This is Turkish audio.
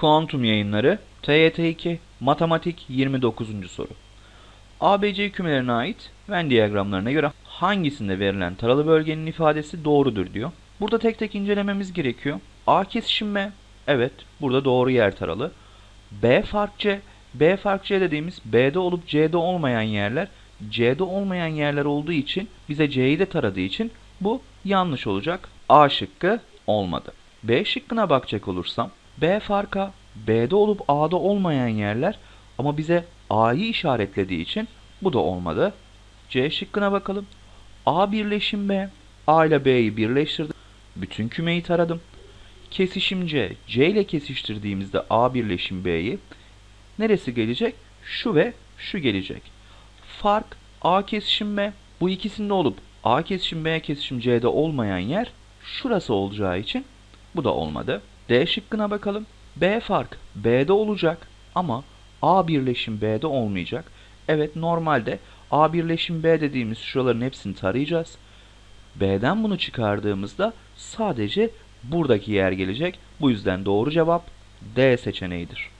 Kuantum yayınları TYT2 Matematik 29. soru. ABC kümelerine ait Venn diyagramlarına göre hangisinde verilen taralı bölgenin ifadesi doğrudur diyor. Burada tek tek incelememiz gerekiyor. A kesişim B. Evet, burada doğru yer taralı. B fark. B fark dediğimiz B'de olup C'de olmayan yerler C'de olmayan yerler olduğu için bize C'yi de taradığı için bu yanlış olacak. A şıkkı olmadı. B şıkkına bakacak olursam B farka B'de olup A'da olmayan yerler ama bize A'yı işaretlediği için bu da olmadı. C şıkkına bakalım. A birleşim B. A ile B'yi birleştirdim. Bütün kümeyi taradım. Kesişim C. C ile kesiştirdiğimizde A birleşim B'yi neresi gelecek? Şu ve şu gelecek. Fark A kesişim B. Bu ikisinde olup A kesişim B kesişim C'de olmayan yer şurası olacağı için bu da olmadı. D şıkkına bakalım. B fark B'de olacak ama A birleşim B'de olmayacak. Evet normalde A birleşim B dediğimiz şuraların hepsini tarayacağız. B'den bunu çıkardığımızda sadece buradaki yer gelecek. Bu yüzden doğru cevap D seçeneğidir.